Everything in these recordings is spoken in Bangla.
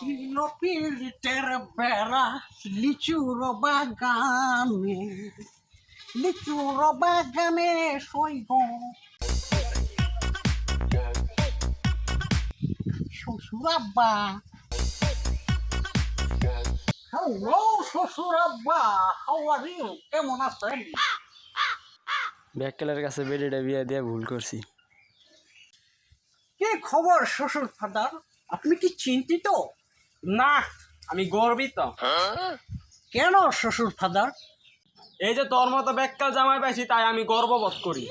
দিল পিরিতের বেড়া লিচুর বাগানে লিচুর বাগানে শৈব শ্বশুর আব্বা হ্যালো শ্বশুর আব্বা হাউ আর ইউ কেমন আছেন? ব্যাককেলের কাছে বেডিটা বিয়ে দিয়ে ভুল করছি। কি খবর শ্বশুর ফাদার? আপনি কি চিন্তিত? না আমি গর্বিত। কেন শ্বশুর ফাদার? এই যে তোর মতো ব্যাককাল জামাই পাইছি তাই আমি গর্ববোধ করি।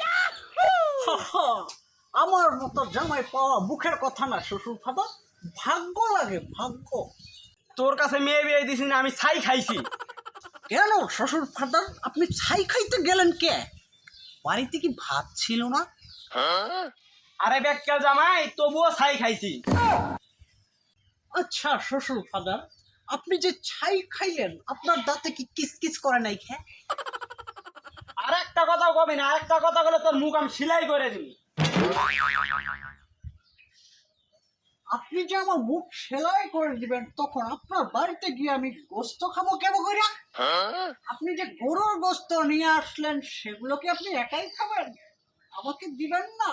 আমার মতো জামাই পাওয়া মুখের কথা না শ্বশুর ফাদার। ভাগ্য লাগে ভাগ্য। তোর কাছে মেয়ে বিয়ে দিছি না আমি ছাই খাইছি। কেন শ্বশুর ফাদার আপনি ছাই খাইতে গেলেন কে? বাড়িতে কি ভাত ছিল না? আরে ব্যাককাল জামাই তবুও ছাই খাইছি। আচ্ছা শ্বশুর ফাদার, আপনি যে ছাই খাইলেন, আপনার দাঁতে কি কিসকিস করে নাই খে? আর একটা কথাও কবি না, আরেকটা কথা বলে তোর মুখ আমি সেলাই করে দিবি। আপনি যে আমার মুখ সেলাই করে দিবেন, তখন আপনার বাড়িতে গিয়ে আমি গোস্ত খাব কেমন করে আপনি যে গরুর গোস্ত নিয়ে আসলেন, সেগুলো কি আপনি একাই খাবেন? আমাকে দিবেন না।